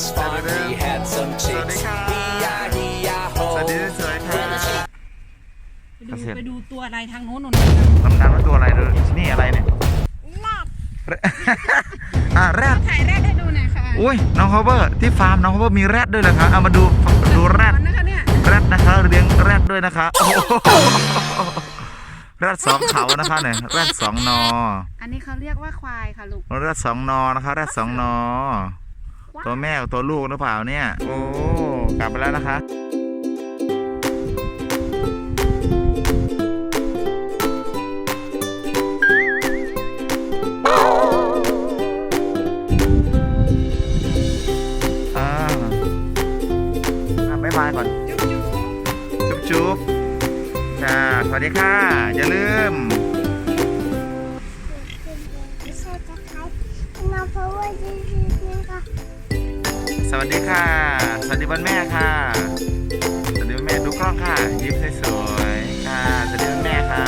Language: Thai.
this farm we had some chicks ดไปดูไปดูตัวอะไรทางโน้นหน่อยลำดับว่าตัวอะไรดูนี่อะไรเนี่ยรอบอ่าแรดถ่ายแรดให้ดูหน่อยค่ะอุ้ยน้องฮอเบอร์ที่ฟาร์มน้องฮอเบอร์มีแรดด้วยเหรอคะเอามาดูดูแรดแรดนะคะเลี้ยงแรดด้วยนะคะโอ้แรดสองเขานะคะเนี่ยแรดสองนอ อันนี้เขาเรียกว่าควายค่ะลูกแรดสองนอนะคะแรดสองนอ ตัวแม่กับตัวลูกหรือเปล่าเนี่ย โอ้ กลับไปแล้วนะคะอ่าอะบ๊ายบายก่อน จุ๊บจุ๊บจุ๊บจุ๊บค่ะสวัสดีค่ะ อย่าลืมไม่ใช่จะขายมาเพราะว่าจริง สวัสดีค่ะ สวัสดีวันแม่ค่ะ สวัสดีวันแม่ดูกล้องค่ะ ยิ้มสวยๆค่ะ สวัสดีวันแม่ค่ะ